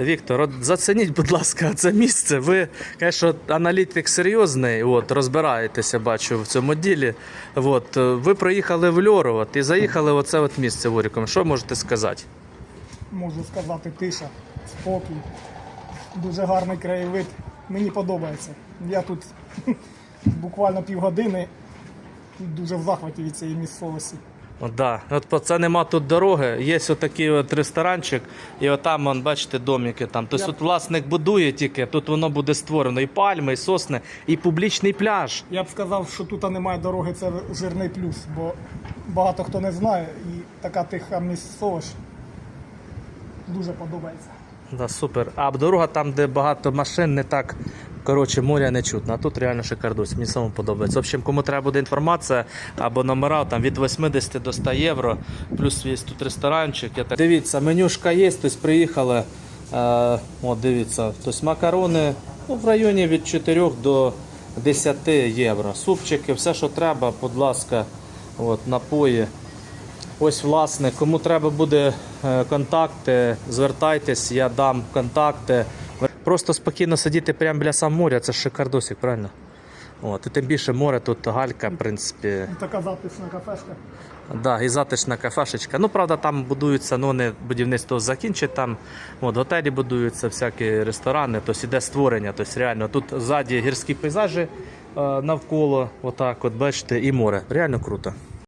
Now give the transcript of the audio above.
Віктор, от зацініть, будь ласка, це місце. Ви, звісно, аналітик серйозний, от, розбираєтеся, бачу, в цьому ділі. От, е, ви приїхали в Льору і заїхали в оце от місце Воріком. Що можете сказати? можу сказати, тиша, спокій, дуже гарний краєвид. Мені подобається. Я тут буквально півгодини дуже в захваті від цієї місцевості. Да. от по- це нема тут дороги, є отакий от ресторанчик, і отам, вон, бачите, домики там. Тобто Я- от власник будує тільки, тут воно буде створено і пальми, і сосни, і публічний пляж. Я б сказав, що тут немає дороги, це жирний плюс, бо багато хто не знає, і така тиха місцевость дуже подобається. Да, супер. А дорога там, де багато машин, не так. Коротше, моря не чутно, а тут реально шикардос, мені самому подобається. В общем, кому треба буде інформація або номера, там від 80 до 100 євро, плюс є тут ресторанчик. Я так... Дивіться, менюшка є, тобто приїхали. Е, от дивіться, тобто макарони ну, в районі від 4 до 10 євро. Супчики, все, що треба, будь ласка, от, напої. Ось власне, кому треба буде е, контакти, звертайтесь, я дам контакти. Просто спокійно сидіти прямо біля сам моря, це ж шикардосик, правильно? От, і тим більше море тут галька, в принципі. Така затишна кафешка. Да, і затишна кафешечка. Ну, правда, там будуються, ну не будівництво закінчить там. От, готелі будуються, всякі ресторани, тобто іде створення. Тобто реально тут ззаді гірські пейзажі е, навколо, отак, от бачите, і море. Реально круто.